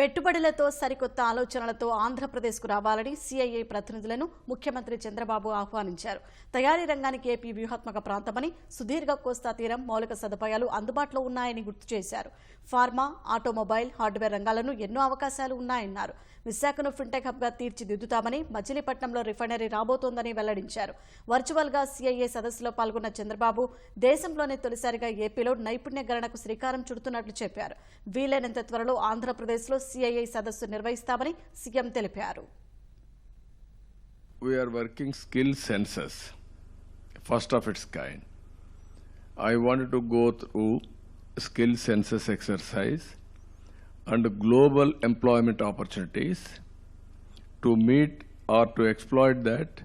పెట్టుబడులతో సరికొత్త ఆలోచనలతో ఆంధ్రప్రదేశ్కు రావాలని సిఐఏ ప్రతినిధులను ముఖ్యమంత్రి చంద్రబాబు ఆహ్వానించారు. తయారీ రంగానికి ఏపీ వ్యూహాత్మక ప్రాంతమని సుదీర్ఘ కోస్తా తీరం మౌలిక సదుపాయాలు అందుబాటులో ఉన్నాయని గుర్తు చేశారు. ఫార్మా ఆటోమొబైల్ హార్డ్వేర్ రంగాలను ఎన్నో అవకాశాలు ఉన్నాయన్నారు. విశాఖను ఫిన్టెక్ హబ్గా తీర్చిదిద్దుతామని మచిలీపట్నంలో రిఫైనరీ రాబోతోందని వెల్లడించారు. వర్చువల్గా సిఐఏ సదస్సులో పాల్గొన్న చంద్రబాబు దేశంలోనే తొలిసారిగా ఏపీలో నైపుణ్య గణనకు శ్రీకారం చుడుతున్నట్లు చెప్పారు. వీలైనంత త్వరలో ఆంధ్రప్రదేశ్లో సిఐఐ సదస్సు నిర్వహిస్తామని సీఎం తెలిపారు. We are working skill census first of its kind I want to go through skill census exercise and global employment opportunities to meet or to exploit that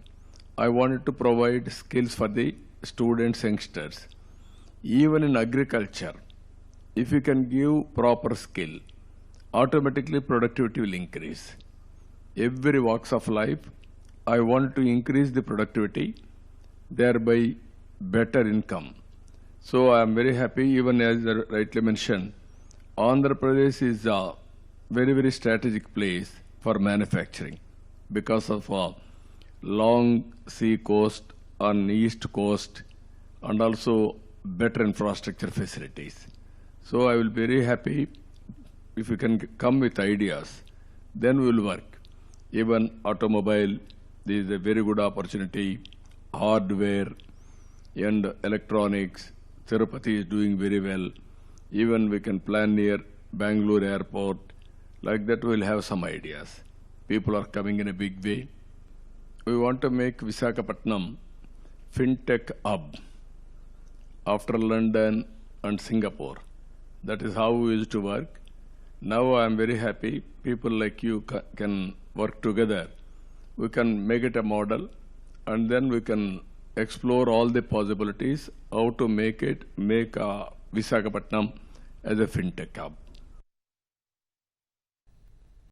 I want to provide skills for the students youngsters even in agriculture if you can give proper skill automatically productivity will increase every walks of life, I want to increase the productivity, thereby better income. So I am very happy, even as I rightly mentioned, Andhra Pradesh is a very, very strategic place for manufacturing because of a long sea coast on east coast and also better infrastructure facilities. So I will be very happy if you can come with ideas, then we will work. Even automobile, this is a very good opportunity. Hardware and electronics, Tirupati is doing very well. Even we can plan near Bangalore airport. Like that, we'll have some ideas. People are coming in a big way. We want to make Visakhapatnam fintech hub after London and Singapore. That is how we used to work. Now I am very happy. People like you ca- can work together. We can make it a model and then we can explore all the possibilities how to make it, make uh, Visakhapatnam as a fintech hub.